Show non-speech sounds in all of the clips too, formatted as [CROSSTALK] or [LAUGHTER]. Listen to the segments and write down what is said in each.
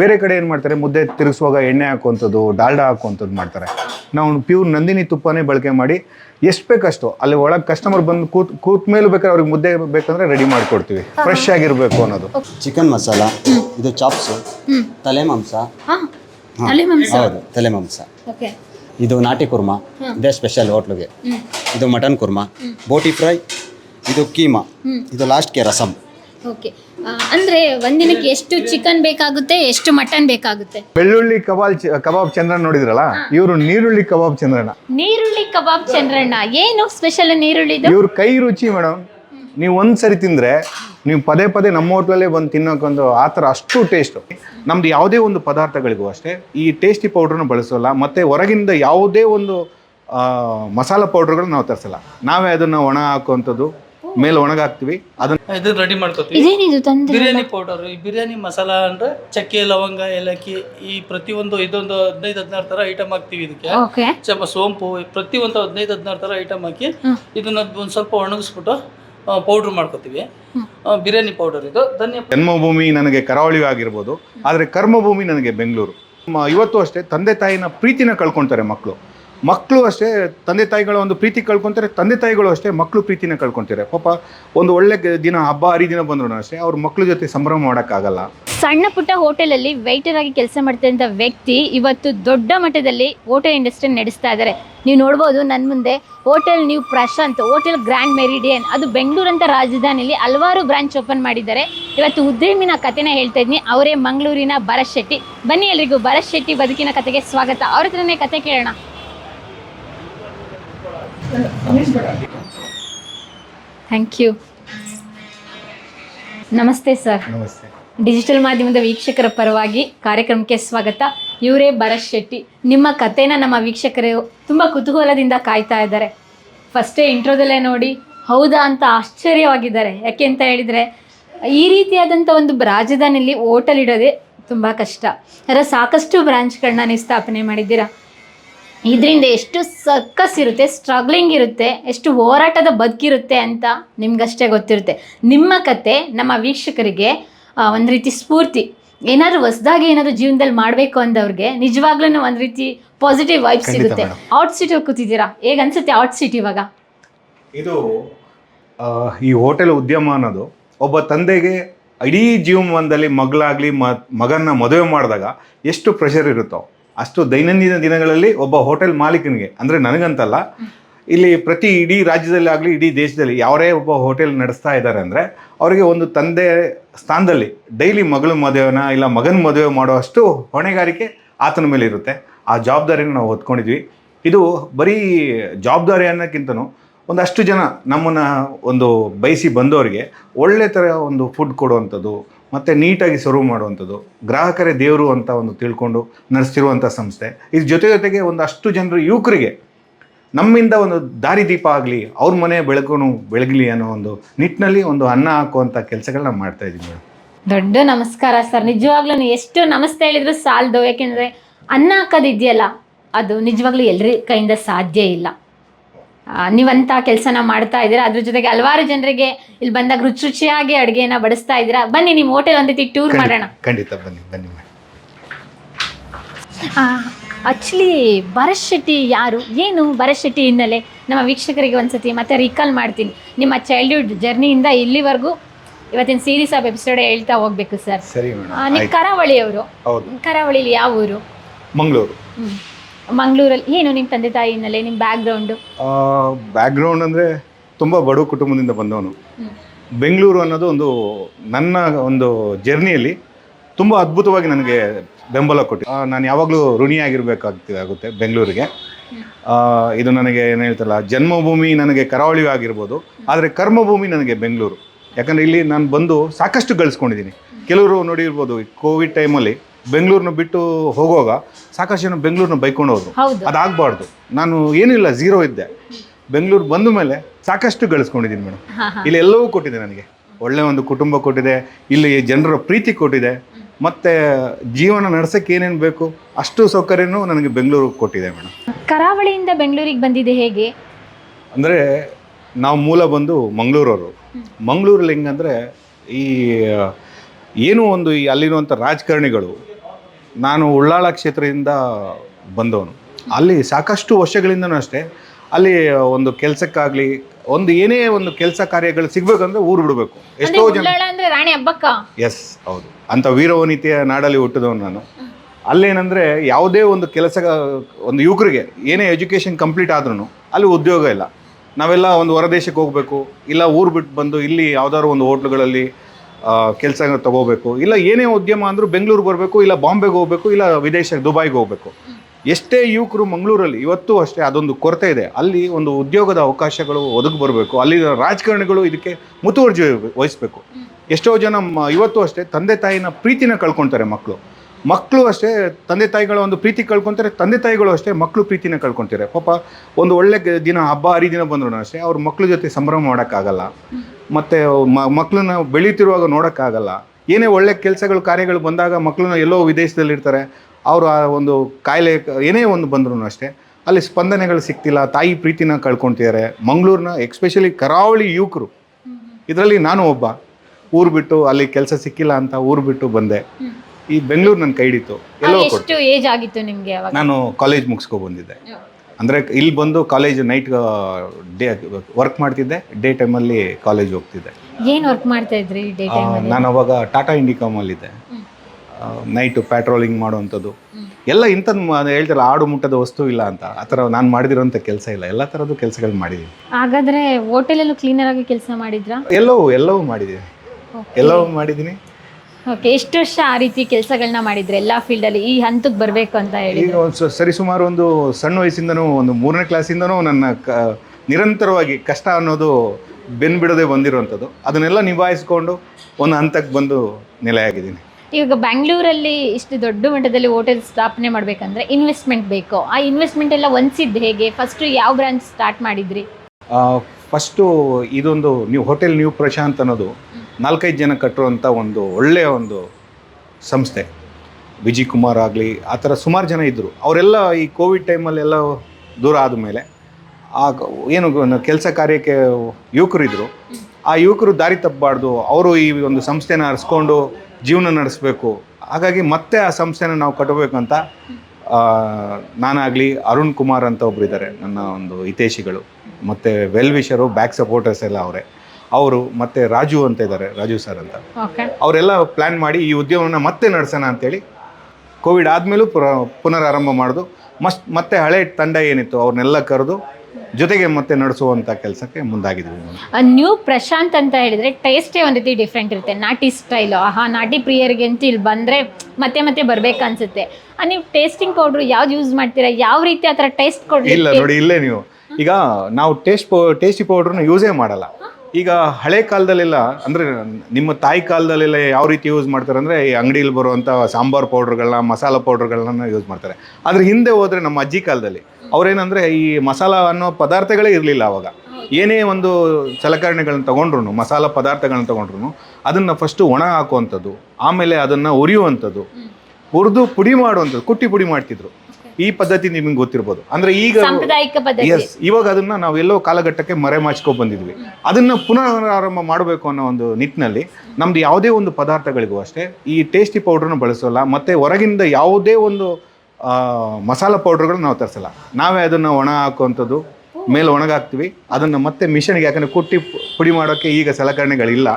ಬೇರೆ ಕಡೆ ಏನು ಮಾಡ್ತಾರೆ? ಮುದ್ದೆ ತಿರುಗಿಸುವಾಗ ಎಣ್ಣೆ ಹಾಕುವಂಥದ್ದು ಡಾಲ್ಡಾ ಹಾಕುವಂಥದ್ದು ಮಾಡ್ತಾರೆ. ನಾವು ಪ್ಯೂರ್ ನಂದಿನಿ ತುಪ್ಪನೇ ಬಳಕೆ ಮಾಡಿ ಎಷ್ಟು ಬೇಕಷ್ಟು ಅಲ್ಲಿ ಒಳಗೆ ಕಸ್ಟಮರ್ ಬಂದು ಕೂತ್ ಕೂತ್ ಮೇಲೂ ಬೇಕಾದ್ರೆ ಅವ್ರಿಗೆ ಮುದ್ದೆ ಬೇಕಂದ್ರೆ ರೆಡಿ ಮಾಡಿಕೊಡ್ತೀವಿ. ಫ್ರೆಶ್ ಆಗಿರಬೇಕು ಅನ್ನೋದು. ಚಿಕನ್ ಮಸಾಲ ಇದು ಚಾಪ್ಸು ತಲೆ ಮಾಂಸ. ಹಾಂ. ತಲೆ ಮಾಂಸ? ಹೌದು ತಲೆ ಮಾಂಸ. ಓಕೆ. ಇದು ನಾಟಿ ಕುರ್ಮಾ ಇದೇ ಸ್ಪೆಷಲ್ ಹೋಟ್ಲಿಗೆ ಇದು ಮಟನ್ ಕುರ್ಮಾ. ಬೋಟಿ ಫ್ರೈ ಇದು ಕೀಮಾ. ಇದು ಲಾಸ್ಟ್ಗೆ ರಸಮ್ ಓಕೆ. ಅಂದರೆ ಒಂದಿನಕ್ಕೆ ಎಷ್ಟು ಚಿಕನ್ ಬೇಕಾಗುತ್ತೆ ಎಷ್ಟು ಮಟನ್ ಬೇಕಾಗುತ್ತೆ? ಬೆಳ್ಳುಳ್ಳಿ ಕಬಾಬ್ ಚ- ಕಬಾಬ್ ಚಂದ್ರನ್ ನೋಡಿದ್ರಲ್ಲ? ಇವರು ನೀರುಳ್ಳಿ ಕಬಾಬ್ ಚಂದ್ರನ. ನೀರುಳ್ಳಿ ಕಬಾಬ್ ಚಂದ್ರಣ್ಣ ಏನು ಸ್ಪೆಷಲ್ ನೀರುಳ್ಳಿ ಇವ್ರ ಕೈ ರುಚಿ ಮೇಡಮ್ ನೀವು ಒಂದ್ಸರಿ ತಿಂದರೆ ನೀವು ಪದೇ ಪದೇ ನಮ್ಮ ಹೋಟ್ಲಲ್ಲೇ ಬಂದು ತಿನ್ನೋಕೊಂದು ಆ ಥರ ಅಷ್ಟು ಟೇಸ್ಟು ನಮ್ದು ಯಾವುದೇ ಒಂದು ಪದಾರ್ಥಗಳಿಗೂ ಅಷ್ಟೇ ಈ ಟೇಸ್ಟಿ ಪೌಡ್ರನ್ನ ಬಳಸೋಲ್ಲ ಮತ್ತು ಹೊರಗಿಂದ ಯಾವುದೇ ಒಂದು ಆ, ಮಸಾಲ ಪೌಡ್ರ್ಗಳನ್ನ ನಾವು ತರಿಸಲ್ಲ. ನಾವೇ ಅದನ್ನು ಒಣ ಹಾಕುವಂಥದ್ದು ಮೇಲೆ ಒಣಗಾಕ್ತಿವಿ ಅದನ್ನ ಇದನ್ನ ರೆಡಿ ಮಾಡ್ಕೋತೀವಿ. ಇದೇನಿದು ತಂದ್ರೆ ಬಿರಿಯಾನಿ ಪೌಡರ್ ಈ ಬಿರಿಯಾನಿ ಮಸಾಲ ಅಂದ್ರೆ ಚಕ್ಕೆ ಲವಂಗ ಏಲಕ್ಕಿ ಈ ಪ್ರತಿಯೊಂದು ಇದೊಂದು ಹದಿನೈದು ಹದಿನಾರು ತರ ಐಟಮ್ ಹಾಕ್ತಿವಿ ಇದಕ್ಕೆ. ಓಕೆ. ಸೋಂಪು ಸೋಂಪು ಪ್ರತಿಯೊಂದು ಹದಿನೈದು ಹದಿನಾರು ತರ ಐಟಮ್ ಹಾಕಿ ಇದನ್ನ ಒಂದು ಸ್ವಲ್ಪ ಒಣಗಿಸ್ಬಿಟ್ಟು ಪೌಡರ್ ಮಾಡ್ಕೋತೀವಿ. ಬಿರಿಯಾನಿ ಪೌಡರ್ ಇದು. ಧನ್ಯ ಜನ್ಮಭೂಮಿ ನನಗೆ ಕರಾವಳಿ ಆಗಿರ್ಬೋದು ಆದರೆ ಕರ್ಮಭೂಮಿ ನನಗೆ ಬೆಂಗಳೂರು. ಮ- ಇವತ್ತು ಅಷ್ಟೇ ತಂದೆ ತಾಯಿನ ಪ್ರೀತಿನ ಕಳ್ಕೊಳ್ತಾರೆ ಮಕ್ಕಳು ಮಕ್ಕಳು ಅಷ್ಟೇ ತಂದೆ ತಾಯಿಗಳ ಒಂದು ಪ್ರೀತಿ ಕಳ್ಕೊತಾರೆ, ತಂದೆ ತಾಯಿಗಳು ಅಷ್ಟೇ ಮಕ್ಕಳು ಪ್ರೀತಿನ ಕಳ್ಕೊತಾರೆ. ಪಾಪ ಒಂದು ಒಳ್ಳೆ ದಿನ, ಹಬ್ಬ ಹರಿದಿನ ಬಂದ್ರು ಅಷ್ಟೇ ಅವ್ರ ಮಕ್ಕಳ ಜೊತೆ ಸಂಭ್ರಮ ಮಾಡೋಕ್ಕಾಗಲ್ಲ. ಸಣ್ಣ ಪುಟ್ಟ ಹೋಟೆಲಲ್ಲಿ ವೆಯ್ಟರ್ ಆಗಿ ಕೆಲಸ ಮಾಡ್ತಿದ್ದಂಥ ವ್ಯಕ್ತಿ ಇವತ್ತು ದೊಡ್ಡ ಮಟ್ಟದಲ್ಲಿ ಹೋಟೆಲ್ ಇಂಡಸ್ಟ್ರಿ ನಡೆಸ್ತಾ ಇದ್ದಾರೆ ನೀವು ನೋಡ್ಬೋದು ನನ್ನ ಮುಂದೆ hotel new Prashanth hotel grand Meridian ಅದು ಬೆಂಗಳೂರಂತ ರಾಜಧಾನಿಯಲ್ಲಿ ಹಲವಾರು ಬ್ರಾಂಚ್ ಓಪನ್ ಮಾಡಿದ್ದಾರೆ. ಇವತ್ತು ಉದ್ಯಮಿನ ಕಥೆನ ಹೇಳ್ತಾ ಇದ್ದೀನಿ ಅವರೇ ಮಂಗಳೂರಿನ ಭರತ್ ಶೆಟ್ಟಿ. ಬನ್ನಿ ಎಲ್ರಿಗೂ, ಭರತ್ ಶೆಟ್ಟಿ ಬದುಕಿನ ಕತೆಗೆ ಸ್ವಾಗತ. ಅವ್ರ ಹತ್ರನೇ ಕತೆ ಕೇಳೋಣ. ಥ್ಯಾಂಕ್ ಯು ನಮಸ್ತೆ ಸರ್ ನಮಸ್ತೆ ಡಿಜಿಟಲ್ ಮಾಧ್ಯಮದ ವೀಕ್ಷಕರ ಪರವಾಗಿ ಕಾರ್ಯಕ್ರಮಕ್ಕೆ ಸ್ವಾಗತ. ಇವರೇ ಭರತ್ ಶೆಟ್ಟಿ ನಿಮ್ಮ ಕಥೆನ ನಮ್ಮ ವೀಕ್ಷಕರು ತುಂಬ ಕುತೂಹಲದಿಂದ ಕಾಯ್ತಾ ಇದ್ದಾರೆ. ಫಸ್ಟೇ ಇಂಟ್ರೋದಲ್ಲೇ ನೋಡಿ ಹೌದಾ ಅಂತ ಆಶ್ಚರ್ಯವಾಗಿದ್ದಾರೆ. ಯಾಕೆ ಅಂತ ಹೇಳಿದರೆ ಈ ರೀತಿಯಾದಂಥ ಒಂದು ರಾಜಧಾನಿಯಲ್ಲಿ ಓಟಲ್ ಇಡೋದೇ ತುಂಬ ಕಷ್ಟ. ಅದರ ಸಾಕಷ್ಟು ಬ್ರಾಂಚ್ಗಳನ್ನ ನೀವು ಸ್ಥಾಪನೆ ಮಾಡಿದ್ದೀರಾ? ಇದರಿಂದ ಎಷ್ಟು ಸಕ್ಕಸ್ ಇರುತ್ತೆ ಸ್ಟ್ರಗ್ಲಿಂಗ್ ಇರುತ್ತೆ ಎಷ್ಟು ಹೋರಾಟದ ಬದುಕಿರುತ್ತೆ ಅಂತ ನಿಮ್ಗಷ್ಟೇ ಗೊತ್ತಿರುತ್ತೆ. ನಿಮ್ಮ ಕತೆ ನಮ್ಮ ವೀಕ್ಷಕರಿಗೆ ಒಂದು ರೀತಿ ಸ್ಫೂರ್ತಿ. ಏನಾದರೂ ಹೊಸದಾಗಿ ಏನಾದರೂ ಜೀವನದಲ್ಲಿ ಮಾಡಬೇಕು ಅಂದವ್ರಿಗೆ ನಿಜವಾಗ್ಲೂ ಒಂದು ರೀತಿ ಪಾಸಿಟಿವ್ ವೈಬ್ ಸಿಗುತ್ತೆ. ಔಟ್ ಸೀಟ್ ಕೂತಿದ್ದೀರಾ? ಹೇಗೆ ಅನ್ಸುತ್ತೆ ಔಟ್ ಸೀಟ್ ಇವಾಗ? ಇದು ಈ ಹೋಟೆಲ್ ಉದ್ಯಮ ಅನ್ನೋದು ಒಬ್ಬ ತಂದೆಗೆ ಇಡೀ ಜೀವನದಲ್ಲಿ ಮಗಳಾಗಲಿ ಮಗನ್ನ ಮಗನ ಮದುವೆ ಮಾಡಿದಾಗ ಎಷ್ಟು ಪ್ರೆಷರ್ ಇರುತ್ತೋ ಅಷ್ಟು ದೈನಂದಿನ ದಿನಗಳಲ್ಲಿ ಒಬ್ಬ ಹೋಟೆಲ್ ಮಾಲೀಕನಿಗೆ, ಅಂದರೆ ನನಗಂತಲ್ಲ, ಇಲ್ಲಿ ಪ್ರತಿ ಇಡೀ ರಾಜ್ಯದಲ್ಲಿ ಆಗಲಿ ಇಡೀ ದೇಶದಲ್ಲಿ ಯಾರೇ ಒಬ್ಬ ಹೋಟೆಲ್ ನಡೆಸ್ತಾ ಇದ್ದಾರೆ ಅಂದರೆ, ಅವರಿಗೆ ಒಂದು ತಂದೆ ಸ್ಥಾನದಲ್ಲಿ ಡೈಲಿ ಮಗಳ ಮದುವೆನ ಇಲ್ಲ ಮಗನ ಮದುವೆ ಮಾಡುವಷ್ಟು ಹೊಣೆಗಾರಿಕೆ ಆತನ ಮೇಲೆ ಇರುತ್ತೆ. ಆ ಜವಾಬ್ದಾರಿಯನ್ನು ನಾವು ಹೊತ್ಕೊಂಡಿದ್ವಿ. ಇದು ಬರೀ ಜವಾಬ್ದಾರಿ ಅನ್ನೋಕ್ಕಿಂತನೂ ಒಂದಷ್ಟು ಜನ ನಮ್ಮನ್ನು ಒಂದು ಬಯಸಿ ಬಂದವರಿಗೆ ಒಳ್ಳೆ ಥರ ಒಂದು ಫುಡ್ ಕೊಡುವಂಥದ್ದು ಮತ್ತು ನೀಟಾಗಿ ಸರ್ವ್ ಮಾಡುವಂಥದ್ದು. ಗ್ರಾಹಕರೇ ದೇವರು ಅಂತ ಒಂದು ತಿಳ್ಕೊಂಡು ನಡೆಸ್ತಿರುವಂಥ ಸಂಸ್ಥೆ. ಇದ್ರ ಜೊತೆ ಜೊತೆಗೆ ಒಂದಷ್ಟು ಜನರು ಯುವಕರಿಗೆ ನಮ್ಮಿಂದ ಒಂದು ದಾರಿದೀಪ ಆಗಲಿ, ಅವ್ರ ಮನೆ ಬೆಳಕು ಬೆಳಗಲಿ ಅನ್ನೋ ಒಂದು ನಿಟ್ಟಿನಲ್ಲಿ ಒಂದು ಅನ್ನ ಹಾಕುವಂಥ ಕೆಲಸಗಳನ್ನ ಮಾಡ್ತಾ ಇದ್ದೀವಿ ದೊಡ್ಡ ನಮಸ್ಕಾರ ಸರ್. ನಿಜವಾಗ್ಲೂ ಎಷ್ಟು ನಮಸ್ತೆ ಹೇಳಿದ್ರು ಸಾಲದು. ಯಾಕೆಂದರೆ ಅನ್ನ ಹಾಕೋದಿದೆಯಲ್ಲ, ಅದು ನಿಜವಾಗ್ಲೂ ಎಲ್ಲರ ಕೈಯಿಂದ ಸಾಧ್ಯ ಇಲ್ಲ. ನೀವಂತ ಕೆಲಸನ ಮಾಡ್ತಾ ಇದ್ದೀರಾ? ಅದ್ರ ಜೊತೆಗೆ ಹಲವಾರು ಜನರಿಗೆ ಇಲ್ಲಿ ಬಂದಾಗ ರುಚಿ ರುಚಿಯಾಗಿ ಅಡುಗೆನ ಬಡಿಸ್ತಾ ಇದ್ದೀರಾ? ಬನ್ನಿ ನಿಮ್ಮ ಹೋಟೆಲ್ ಒಂದಿತಿ ರೀತಿ ಟೂರ್ ಮಾಡೋಣ. ಖಂಡಿತ ಬನ್ನಿ ಬನ್ನಿ ಆಕ್ಚುಲಿ ಭರತ್ ಶೆಟ್ಟಿ ಯಾರು? ಏನು ಭರತ್ ಶೆಟ್ಟಿ ಹಿನ್ನೆಲೆ? ನಮ್ಮ ವೀಕ್ಷಕರಿಗೆ ಒಂದ್ಸತಿ ಮತ್ತೆ ರೀಕಾಲ್ ಮಾಡ್ತೀನಿ. ನಿಮ್ಮ ಚೈಲ್ಡ್ಹುಡ್ ಜರ್ನಿಯಿಂದ ಇಲ್ಲಿವರೆಗೂ ಇವತ್ತಿನ ಸೀರೀಸ್ ಆಫ್ ಎಪಿಸೋಡ್ ಹೇಳ್ತಾ ಹೋಗ್ಬೇಕು ಸರ್ ಸರಿ ಕರಾವಳಿಯವರು? ಕರಾವಳಿಲಿ ಯಾವ ಊರು? ಮಂಗಳೂರು. ಮಂಗಳೂರಲ್ಲಿ ಏನು ನಿಮ್ಮ ತಂದೆ ತಾಯಿ ಹಿನ್ನೆಲೆ ನಿಮ್ಮ ಬ್ಯಾಕ್ಗ್ರೌಂಡು ಬ್ಯಾಕ್ಗ್ರೌಂಡ್ ಅಂದರೆ ತುಂಬ ಬಡ ಕುಟುಂಬದಿಂದ ಬಂದವನು. ಬೆಂಗಳೂರು ಅನ್ನೋದು ಒಂದು ನನ್ನ ಒಂದು ಜರ್ನಿಯಲ್ಲಿ ತುಂಬ ಅದ್ಭುತವಾಗಿ ನನಗೆ ಬೆಂಬಲ ಕೊಟ್ಟು. ನಾನು ಯಾವಾಗಲೂ ಋಣಿಯಾಗಿರಬೇಕಾಗುತ್ತೆ ಆಗುತ್ತೆ ಬೆಂಗಳೂರಿಗೆ ಇದು ನನಗೆ ಏನು ಹೇಳ್ತಲ್ಲ ಜನ್ಮಭೂಮಿ ನನಗೆ ಕರಾವಳಿ ಆಗಿರ್ಬೋದು ಆದರೆ ಕರ್ಮಭೂಮಿ ನನಗೆ ಬೆಂಗಳೂರು. ಯಾಕಂದರೆ ಇಲ್ಲಿ ನಾನು ಬಂದು ಸಾಕಷ್ಟು ಗಳಿಸ್ಕೊಂಡಿದ್ದೀನಿ. ಕೆಲವರು ನೋಡಿರ್ಬೋದು ಕೋವಿಡ್ ಟೈಮಲ್ಲಿ ಬೆಂಗಳೂರನ್ನ ಬಿಟ್ಟು ಹೋಗುವಾಗ ಸಾಕಷ್ಟು ಜನ ಬೆಂಗಳೂರನ್ನ ಬೈಕೊಂಡು ಹೋದ್ರು. ಹೌದು. ಅದಾಗಬಾರ್ದು. ನಾನು ಏನಿಲ್ಲ ಝೀರೋ ಇದ್ದೆ. ಬೆಂಗಳೂರು ಬಂದ ಮೇಲೆ ಸಾಕಷ್ಟು ಗಳಿಸ್ಕೊಂಡಿದ್ದೀನಿ ಮೇಡಮ್ ಇಲ್ಲಿ ಎಲ್ಲವೂ ಕೊಟ್ಟಿದೆ ನನಗೆ. ಒಳ್ಳೆಯ ಒಂದು ಕುಟುಂಬ ಕೊಟ್ಟಿದೆ ಇಲ್ಲಿ ಜನರ ಪ್ರೀತಿ ಕೊಟ್ಟಿದೆ ಮತ್ತು ಜೀವನ ನಡೆಸಕ್ಕೆ ಏನೇನು ಬೇಕು ಅಷ್ಟು ಸೌಕರ್ಯನೂ ನನಗೆ ಬೆಂಗಳೂರು ಕೊಟ್ಟಿದೆ ಮೇಡಮ್ ಕರಾವಳಿಯಿಂದ ಬೆಂಗಳೂರಿಗೆ ಬಂದಿದೆ ಹೇಗೆ? ಅಂದರೆ ನಾವು ಮೂಲ ಬಂದು ಮಂಗಳೂರವರು. ಮಂಗಳೂರಲ್ಲಿ ಹೆಂಗಂದರೆ ಈ ಏನು ಒಂದು ಈ ಅಲ್ಲಿರುವಂಥ ರಾಜಕಾರಣಿಗಳು ನಾನು ಉಳ್ಳಾಳ ಕ್ಷೇತ್ರದಿಂದ ಬಂದವನು. ಅಲ್ಲಿ ಸಾಕಷ್ಟು ವರ್ಷಗಳಿಂದನೂ ಅಷ್ಟೇ ಅಲ್ಲಿ ಒಂದು ಕೆಲಸಕ್ಕಾಗಲಿ ಒಂದು ಏನೇ ಒಂದು ಕೆಲಸ ಕಾರ್ಯಗಳು ಸಿಗ್ಬೇಕಂದ್ರೆ ಊರು ಬಿಡಬೇಕು. ಎಷ್ಟೋ ಜನ ಅಂದ್ರೆ ರಾಣಿ ಹಬ್ಬಕ್ಕ? ಎಸ್ ಹೌದು. ಅಂತ ವೀರವನಿತೆಯ ನಾಡಲ್ಲಿ ಹುಟ್ಟಿದವನು ನಾನು. ಅಲ್ಲೇನಂದರೆ ಯಾವುದೇ ಒಂದು ಕೆಲಸ ಒಂದು ಯುವಕರಿಗೆ ಏನೇ ಎಜುಕೇಷನ್ ಕಂಪ್ಲೀಟ್ ಆದ್ರೂ ಅಲ್ಲಿ ಉದ್ಯೋಗ ಇಲ್ಲ. ನಾವೆಲ್ಲ ಒಂದು ಹೊರದೇಶಕ್ಕೆ ಹೋಗಬೇಕು ಇಲ್ಲ ಊರು ಬಿಟ್ಟು ಬಂದು ಇಲ್ಲಿ ಯಾವ್ದಾದ್ರು ಒಂದು ಹೋಟ್ಲುಗಳಲ್ಲಿ ಕೆಲಸ ತಗೋಬೇಕು. ಇಲ್ಲ ಏನೇ ಉದ್ಯಮ ಅಂದರೂ ಬೆಂಗಳೂರಿಗೆ ಬರಬೇಕು, ಇಲ್ಲ ಬಾಂಬೆಗೆ ಹೋಗಬೇಕು, ಇಲ್ಲ ವಿದೇಶಕ್ಕೆ ದುಬೈಗೆ ಹೋಗಬೇಕು. ಎಷ್ಟೇ ಯುವಕರು ಮಂಗಳೂರಲ್ಲಿ, ಇವತ್ತು ಅಷ್ಟೇ ಅದೊಂದು ಕೊರತೆ ಇದೆ. ಅಲ್ಲಿ ಒಂದು ಉದ್ಯೋಗದ ಅವಕಾಶಗಳು ಒದಗಿ ಬರಬೇಕು. ಅಲ್ಲಿ ರಾಜಕಾರಣಿಗಳು ಇದಕ್ಕೆ ಮುತುವರ್ಜಿ ವಹಿಸಬೇಕು. ಎಷ್ಟೋ ಜನ ಇವತ್ತು ಅಷ್ಟೇ ತಂದೆ ತಾಯಿನ ಪ್ರೀತಿನ ಕಳ್ಕೊಳ್ತಾರೆ ಮಕ್ಕಳು ಮಕ್ಕಳು ಅಷ್ಟೇ ತಂದೆ ತಾಯಿಗಳ ಒಂದು ಪ್ರೀತಿ ಕಳ್ಕೊತಾರೆ ತಂದೆ ತಾಯಿಗಳು ಅಷ್ಟೇ ಮಕ್ಕಳು ಪ್ರೀತಿನ ಕಳ್ಕೊತಾರೆ. ಪಾಪ ಒಂದು ಒಳ್ಳೆ ದಿನ ಹಬ್ಬ ಹರಿದಿನ ಬಂದ್ರು ಅಷ್ಟೇ ಅವ್ರ ಮಕ್ಕಳ ಜೊತೆ ಸಂಭ್ರಮ ಮಾಡೋಕ್ಕಾಗಲ್ಲ. ಮತ್ತು ಮಕ್ಕಳನ್ನ ಬೆಳೀತಿರುವಾಗ ನೋಡೋಕ್ಕಾಗಲ್ಲ. ಏನೇ ಒಳ್ಳೆ ಕೆಲಸಗಳು ಕಾರ್ಯಗಳು ಬಂದಾಗ ಮಕ್ಕಳನ್ನ ಎಲ್ಲೋ ವಿದೇಶದಲ್ಲಿ ಇರ್ತಾರೆ ಅವರು ಆ ಒಂದು ಕಾಯಿಲೆ ಏನೇ ಒಂದು ಬಂದ್ರು ಅಷ್ಟೇ ಅಲ್ಲಿ ಸ್ಪಂದನೆಗಳು ಸಿಗ್ತಿಲ್ಲ ತಾಯಿ ಪ್ರೀತಿನ ಕಳ್ಕೊತಿದ್ದಾರೆ ಮಂಗಳೂರಿನ ಎಕ್ಸ್ಪೆಷಲಿ ಕರಾವಳಿ ಯುವಕರು ಇದರಲ್ಲಿ ನಾನು ಒಬ್ಬ ಊರು ಬಿಟ್ಟು ಅಲ್ಲಿ ಕೆಲಸ ಸಿಕ್ಕಿಲ್ಲ ಅಂತ ಊರು ಬಿಟ್ಟು ಬಂದೆ. ಈ ಬೆಂಗಳೂರು ನನ್ನ ಕೈ ಹಿಡಿತು ಎಲ್ಲೋ ಕೊಟ್ಟು. ಏಜ್ ಆಗಿತ್ತು ನಿಮಗೆ ಅವಾಗ? ನಾನು ಕಾಲೇಜ್ ಮುಗಿಸ್ಕೊ ಬಂದಿದ್ದೆ. ಅಂದರೆ ಇಲ್ಲಿ ಬಂದು ಕಾಲೇಜ್ ನೈಟ್ ಡೇ ವರ್ಕ್ ಮಾಡ್ತಿದ್ದೆ. ಡೇ ಟೈಮಲ್ಲಿ ಕಾಲೇಜ್ ಹೋಗ್ತಿದ್ದೆ. ಏನು ವರ್ಕ್ ಮಾಡ್ತಾ ಇದ್ರಿ ಡೇ ಆ, ಟೈಮ್ ಅಲ್ಲಿ? ನಾನು ಅವಾಗ ಟಾಟಾ ಇಂಡಿಕಾಮಲ್ಲಿದ್ದೆ ನೈಟು ಪ್ಯಾಟ್ರೋಲಿಂಗ್ ಮಾಡುವಂಥದ್ದು. ಎಲ್ಲ ಇಂಥದ್ದು ಹೇಳ್ತಾರೆ ಆಡು ಮುಟ್ಟದ ವಸ್ತು ಇಲ್ಲ ಅಂತ. ಆ ಥರ ನಾನು ಮಾಡಿದಿರೋಂಥ ಕೆಲಸ ಇಲ್ಲ. ಎಲ್ಲ ಥರದ್ದು ಕೆಲಸಗಳು ಮಾಡಿದ್ದೀನಿ. ಹಾಗಾದ್ರೆ ಹೋಟೆಲಲ್ಲೂ ಕ್ಲೀನರ್ ಆಗಿ ಕೆಲಸ ಮಾಡಿದ್ರಾ? ಎಲ್ಲವೂ ಎಲ್ಲವೂ ಮಾಡಿದ್ದೀನಿ. ಎಲ್ಲವೂ ಮಾಡಿದ್ದೀನಿ. ಓಕೆ ಎಷ್ಟು ವರ್ಷ ಆ ರೀತಿ ಕೆಲಸಗಳನ್ನ ಮಾಡಿದ್ರೆ ಎಲ್ಲ ಫೀಲ್ಡ್ ಅಲ್ಲಿ ಈ ಹಂತಕ್ಕೆ ಬರಬೇಕು ಅಂತ ಹೇಳಿ ಈಗ ಒಂದು ಸ- ಸರಿಸುಮಾರು ಒಂದು ಸಣ್ಣ ವಯಸ್ಸಿಂದನೂ ಒಂದು ಮೂರನೇ ಕ್ಲಾಸಿಂದನೂ ನನ್ನ ಕ ನಿರಂತರವಾಗಿ ಕಷ್ಟ ಅನ್ನೋದು ಬೆನ್ನು ಬಿಡದೆ ಬಂದಿರುವಂಥದ್ದು. ಅದನ್ನೆಲ್ಲ ನಿಭಾಯಿಸ್ಕೊಂಡು ಒಂದು ಹಂತಕ್ಕೆ ಬಂದು ನೆಲೆಯಾಗಿದ್ದೀನಿ ಇವಾಗ ಬ್ಯಾಂಗ್ಳೂರಲ್ಲಿ ಇಷ್ಟು ದೊಡ್ಡ ಮಟ್ಟದಲ್ಲಿ ಹೋಟೆಲ್ ಸ್ಥಾಪನೆ ಮಾಡಬೇಕಂದ್ರೆ ಇನ್ವೆಸ್ಟ್ಮೆಂಟ್ ಬೇಕು? ಆ ಇನ್ವೆಸ್ಟ್ಮೆಂಟ್ ಎಲ್ಲ ಒಂದ್ಸಿದ್ದು ಹೇಗೆ? ಫಸ್ಟ್ ಯಾವ ಬ್ರಾಂಚ್ ಸ್ಟಾರ್ಟ್ ಮಾಡಿದ್ರಿ? ಫಸ್ಟು ಇದೊಂದು ನೀವು ಹೋಟೆಲ್ ನೀವು ಪ್ರಶಾಂತ್ ಅನ್ನೋದು. ನಾಲ್ಕೈದು ಜನ ಕಟ್ಟುವಂಥ ಒಂದು ಒಳ್ಳೆಯ ಒಂದು ಸಂಸ್ಥೆ. ವಿಜಯ್ ಕುಮಾರ್ ಆಗಲಿ, ಆ ಥರ ಸುಮಾರು ಜನ ಇದ್ದರು ಅವರೆಲ್ಲ ಈ ಕೋವಿಡ್ ಟೈಮಲ್ಲೆಲ್ಲ ದೂರ ಆದಮೇಲೆ ಆ ಏನು ಕೆಲಸ ಕಾರ್ಯಕ್ಕೆ ಯುವಕರು ಇದ್ದರು ಆ ಯುವಕರು ದಾರಿ ತಪ್ಪಬಾರ್ದು ಅವರು ಈ ಒಂದು ಸಂಸ್ಥೆನ ಹರಿಸ್ಕೊಂಡು ಜೀವನ ನಡೆಸಬೇಕು. ಹಾಗಾಗಿ ಮತ್ತೆ ಆ ಸಂಸ್ಥೆನ ನಾವು ಕಟ್ಟಬೇಕಂತ ನಾನಾಗಲಿ ಅರುಣ್ ಕುಮಾರ್ ಅಂತ ಒಬ್ರು ಇದ್ದಾರೆ ನನ್ನ ಒಂದು ಹಿತೇಶಿಗಳು ಮತ್ತು ವೆಲ್ ವಿಷರು ಬ್ಯಾಕ್ ಸಪೋರ್ಟರ್ಸ್ ಎಲ್ಲ ಅವರೇ. ಅವರು ಮತ್ತೆ ರಾಜು ಅಂತ ಇದ್ದಾರೆ ರಾಜು ಸರ್ ಅಂತ. ಓಕೆ ಅವರೆಲ್ಲ ಪ್ಲ್ಯಾನ್ ಮಾಡಿ ಈ ಉದ್ಯಮವನ್ನು ಮತ್ತೆ ನಡೆಸೋಣ ಅಂತೇಳಿ ಕೋವಿಡ್ ಆದಮೇಲೂ ಪುರ ಪುನರಾರಂಭ ಮಾಡೋದು ಮಸ್ಟ್ ಮತ್ತೆ ಹಳೆ ತಂಡ ಏನಿತ್ತು ಅವ್ರನ್ನೆಲ್ಲ ಕರೆದು ಜೊತೆಗೆ ಮತ್ತೆ ನಡೆಸುವಂಥ ಕೆಲಸಕ್ಕೆ ಮುಂದಾಗಿದ್ವಿ ನಾವು. ನ್ಯೂ ಪ್ರಶಾಂತ್ ಅಂತ ಹೇಳಿದ್ರೆ ಟೇಸ್ಟೇ ಒಂದು ರೀತಿ ಡಿಫ್ರೆಂಟ್ ಇರುತ್ತೆ. ನಾಟಿ ಸ್ಟೈಲು ಆಹಾ ನಾಟಿ ಪ್ರಿಯರಿಗೆ ಅಂತ ಇಲ್ಲಿ ಬಂದರೆ ಮತ್ತೆ ಮತ್ತೆ ಬರ್ಬೇಕು ಅನ್ಸುತ್ತೆ. ನೀವು ಟೇಸ್ಟಿಂಗ್ ಪೌಡ್ರ್ ಯಾವ್ದು ಯೂಸ್ ಮಾಡ್ತೀರಾ? ಯಾವ ರೀತಿ ಆ ಥರ ಟೇಸ್ಟ್ ಇಲ್ಲ ನೋಡಿ ಇಲ್ಲೇ ನೀವು. ಈಗ ನಾವು ಟೇಸ್ಟ್ ಪೌ ಟೇಸ್ಟಿ ಪೌಡ್ರನ್ನ ಯೂಸೇ ಮಾಡಲ್ಲ. ಈಗ ಹಳೆ ಕಾಲದಲ್ಲೆಲ್ಲ, ಅಂದರೆ ನಿಮ್ಮ ತಾಯಿ ಕಾಲದಲ್ಲೆಲ್ಲ ಯಾವ ರೀತಿ ಯೂಸ್ ಮಾಡ್ತಾರೆ ಅಂದರೆ, ಈ ಅಂಗಡಿಯಲ್ಲಿ ಬರುವಂಥ ಸಾಂಬಾರ್ ಪೌಡ್ರ್ಗಳನ್ನ, ಮಸಾಲ ಪೌಡ್ರ್ಗಳನ್ನ ಯೂಸ್ ಮಾಡ್ತಾರೆ. ಅದ್ರ ಹಿಂದೆ ಹೋದರೆ ನಮ್ಮ ಅಜ್ಜಿ ಕಾಲದಲ್ಲಿ, ಅವರೇನಂದರೆ ಈ ಮಸಾಲ ಅನ್ನೋ ಪದಾರ್ಥಗಳೇ ಇರಲಿಲ್ಲ ಅವಾಗ. ಏನೇ ಒಂದು ಸಲಕರಣೆಗಳನ್ನ ತೊಗೊಂಡ್ರು ಮಸಾಲ ಪದಾರ್ಥಗಳನ್ನ ತೊಗೊಂಡ್ರು ಅದನ್ನು ಫಸ್ಟು ಒಣ ಹಾಕುವಂಥದ್ದು, ಆಮೇಲೆ ಅದನ್ನು ಉರಿಯುವಂಥದ್ದು, ಹುರಿದು ಪುಡಿ ಮಾಡುವಂಥದ್ದು, ಕುಟ್ಟಿ ಪುಡಿ ಮಾಡ್ತಿದ್ರು. ಈ ಪದ್ಧತಿ ನಿಮಗೆ ಗೊತ್ತಿರ್ಬೋದು. ಅಂದ್ರೆ ಈಗ ಸಾಂಪ್ರದಾಯಿಕ ಪದ್ಧತಿ. ಎಸ್ ಇವಾಗ ಅದನ್ನ ನಾವು ಎಲ್ಲೋ ಕಾಲಘಟ್ಟಕ್ಕೆ ಮರೆ ಮಾಚ್ಕೊಂಡು ಬಂದಿದ್ವಿ. ಅದನ್ನ ಪುನರಾರಂಭ ಮಾಡಬೇಕು ಅನ್ನೋ ಒಂದು ನಿಟ್ಟಿನಲ್ಲಿ ನಮ್ದು ಯಾವುದೇ ಒಂದು ಪದಾರ್ಥಗಳಿಗೂ ಅಷ್ಟೇ ಈ ಟೇಸ್ಟಿ ಪೌಡ್ರನ್ನ ಬಳಸೋಲ್ಲ ಮತ್ತೆ ಹೊರಗಿಂದ ಯಾವುದೇ ಒಂದು ಮಸಾಲ ಪೌಡರ್ಗಳನ್ನ ನಾವು ತರಿಸಲ್ಲ. ನಾವೇ ಅದನ್ನ ಒಣ ಹಾಕುವಂಥದ್ದು ಮೇಲೆ ಒಣಗಾಕ್ತಿವಿ ಅದನ್ನ ಮತ್ತೆ ಮಿಷನ್ಗೆ ಯಾಕಂದ್ರೆ ಕುಟ್ಟಿ ಪುಡಿ ಮಾಡೋಕ್ಕೆ ಈಗ ಸಲಕರಣೆಗಳಿಲ್ಲ.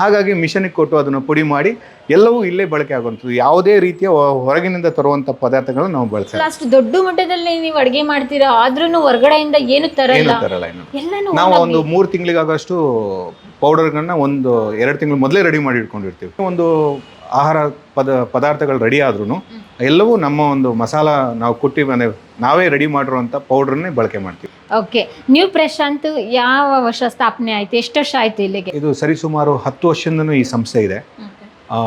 ಹಾಗಾಗಿ ಮಿಷನಿಗೆ ಕೊಟ್ಟು ಅದನ್ನು ಪುಡಿ ಮಾಡಿ ಎಲ್ಲವೂ ಇಲ್ಲೇ ಬಳಕೆ ಆಗುವಂಥದ್ದು. ಯಾವುದೇ ರೀತಿಯ ಹೊರಗಿನಿಂದ ತರುವಂಥ ಪದಾರ್ಥಗಳನ್ನು ನಾವು ಬಳಸ್ತೀವಿ ಅಷ್ಟು ದೊಡ್ಡ ಮಟ್ಟದಲ್ಲಿ ನೀವು ಅಡುಗೆ ಮಾಡ್ತೀರಾ? ಆದ್ರೂ ಹೊರಗಡೆಯಿಂದ ಏನು ತರಲ್ಲ? ಏನು ತರಲ್ಲ ಏನು ನಾವು ಒಂದು ಮೂರು ತಿಂಗಳಿಗಾಗಷ್ಟು ಪೌಡರ್ಗಳನ್ನ ಒಂದು ಎರಡು ತಿಂಗಳು ಮೊದಲೇ ರೆಡಿ ಮಾಡಿ ಇಟ್ಕೊಂಡಿರ್ತೀವಿ. ಒಂದು ಆಹಾರ ಪದ ಪದಾರ್ಥಗಳು ರೆಡಿ ಆದ್ರೂ ಎಲ್ಲವೂ ನಮ್ಮ ಒಂದು ಮಸಾಲ ನಾವು ಕುಟ್ಟಿ ಮನೆ ನಾವೇ ರೆಡಿ ಮಾಡಿರುವಂಥ ಪೌಡ್ರನ್ನೇ ಬಳಕೆ ಮಾಡ್ತೀವಿ. ಓಕೆ ನ್ಯೂ ಪ್ರಶಾಂತ್ ಯಾವ ವರ್ಷ ಸ್ಥಾಪನೆ ಆಯ್ತು? ಎಷ್ಟು ವರ್ಷ ಆಯ್ತು ಇಲ್ಲಿಗೆ? ಇದು ಸರಿಸುಮಾರು ಹತ್ತು ವರ್ಷದಿಂದನೂ ಈ ಸಂಸ್ಥೆ ಇದೆ. ಆ,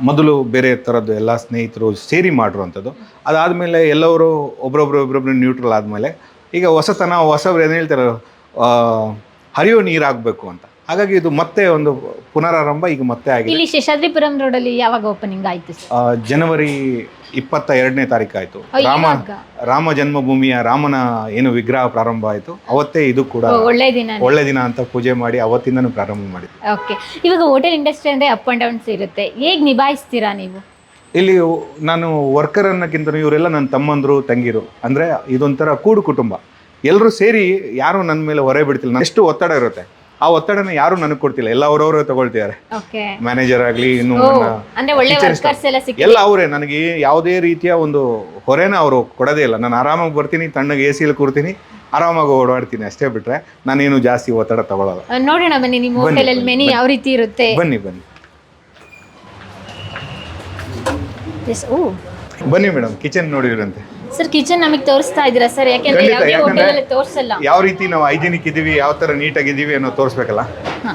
ಮೊದಲು ಬೇರೆ ಥರದ್ದು ಎಲ್ಲ ಸ್ನೇಹಿತರು ಸೇರಿ ಮಾಡಿರುವಂಥದ್ದು. ಅದಾದಮೇಲೆ ಎಲ್ಲವರು ಒಬ್ರೊಬ್ರು ಒಬ್ರೊಬ್ರು ನ್ಯೂಟ್ರಲ್ ಆದಮೇಲೆ ಈಗ ಹೊಸತನ ಹೊಸಬ್ರು ಏನು ಹೇಳ್ತಾರೆ ಆ, ಹರಿಯೋ ನೀರಾಗಬೇಕು ಅಂತ. ಹಾಗಾಗಿ ಇದು ಮತ್ತೆ ಒಂದು ಪುನರಾರಂಭ ಈಗ ಮತ್ತೆ ಆಗಿದೆ. ಇಲ್ಲಿ ಶೇಷಾದ್ರಿಪುರಂ ಅಲ್ಲಿ ಯಾವಾಗ ಓಪನಿಂಗ್ ಆಯ್ತು ಸರ್? ಆ, ಜನವರಿ ಇಪ್ಪತ್ತ ಎರಡನೇ ತಾರೀಕು ಆಯಿತು. ರಾಮ ಇವಾಗ? ರಾಮ ಜನ್ಮಭೂಮಿಯ ರಾಮನ ಏನು ವಿಗ್ರಹ ಪ್ರಾರಂಭ ಆಯ್ತು. ಅವತ್ತೇ ಇದು ಕೂಡ ಓ, ಒಳ್ಳೆ ದಿನ ಒಳ್ಳೆ ದಿನ ಅಂತ ಪೂಜೆ ಮಾಡಿ ಅವತ್ತಿಂದನೂ ಪ್ರಾರಂಭ ಮಾಡಿದ್ವಿ ಓಕೆ. ಇವಾಗ ಹೋಟೆಲ್ ಇಂಡಸ್ಟ್ರಿ ಅಂದ್ರೆ ಅಪ್ ಅಂಡ್ ಡೌನ್ಸ್ ಇರುತ್ತೆ. ಹೇಗ್ ನಿಭಾಯಿಸ್ತೀರಾ ನೀವು? ಇಲ್ಲಿ ನಾನು ವರ್ಕರ್ ಅನ್ನಕ್ಕಿಂತ ಇವರೆಲ್ಲ ನನ್ನ ತಮ್ಮಂದ್ರು ತಂಗಿರು. ಅಂದ್ರೆ ಇದೊಂಥರ ಕೂಡು ಕುಟುಂಬ. ಎಲ್ಲರೂ ಸೇರಿ ಯಾರು ನನ್ನ ಮೇಲೆ ಹೊರೆ ಬಿಡ್ತಿಲ್ಲ. ನಾನು ಎಷ್ಟು ಒತ್ತಡ ಇರುತ್ತೆ. ಆ ಒತ್ತಡನ ಯಾರು ನನಗೆ ಕೊಡ್ತಿಲ್ಲ. ಎಲ್ಲ ಅವರವರೇ ತಗೊಳ್ತಿದ್ದಾರೆ. ಮ್ಯಾನೇಜರ್ ಆಗಲಿ ಇನ್ನು ಎಲ್ಲ ಅವರೇ. ನನಗೆ ಯಾವುದೇ ರೀತಿಯ ಒಂದು ಹೊರೆನ ಅವರು ಕೊಡೋದೇ ಇಲ್ಲ. ನಾನು ಆರಾಮಾಗಿ ಬರ್ತೀನಿ ತಣ್ಣಗೆ ಎ ಸಿಲಿ ಕೂರ್ತೀನಿ ಆರಾಮಾಗಿ ಓಡಾಡ್ತೀನಿ ಅಷ್ಟೇ ಬಿಟ್ರೆ ನಾನೇನು ಜಾಸ್ತಿ ಒತ್ತಡ ತಗೊಳಲ್ಲ. ನೋಡೋಣ ಬನ್ನಿ ನಿಮ್ಮ ಬನ್ನಿ, ಹೋಟೆಲ್ ಅಲ್ಲಿ ಬನ್ನಿ, ಮೆನು ಯಾವ ರೀತಿ ಇರುತ್ತೆ? ಬನ್ನಿ ಬನ್ನಿ. ಬನ್ನಿ ಮೇಡಮ್ ಕಿಚನ್ ನೋಡಿದ್ರಂತೆ. ಸರ್ ಕಿಚನ್ ನಮಗೆ ತೋರಿಸ್ತಾ ಇದ್ದೀರಾ ಸರ್ ಯಾಕೆಂದ್ರೆ ಖಂಡಿತ, ಯಾವುದೇ ಯಾಕಂದ್ರೆ- ತೋರಿಸಲ್ಲ. ಯಾವ ರೀತಿ ನಾವು ಹೈಜಿನಿಕ್ ಇದೀವಿ ಯಾವ ಥರ ನೀಟಾಗಿದ್ದೀವಿ ಅನ್ನೋ ತೋರಿಸ್ಬೇಕಲ್ಲ? ಹಾ.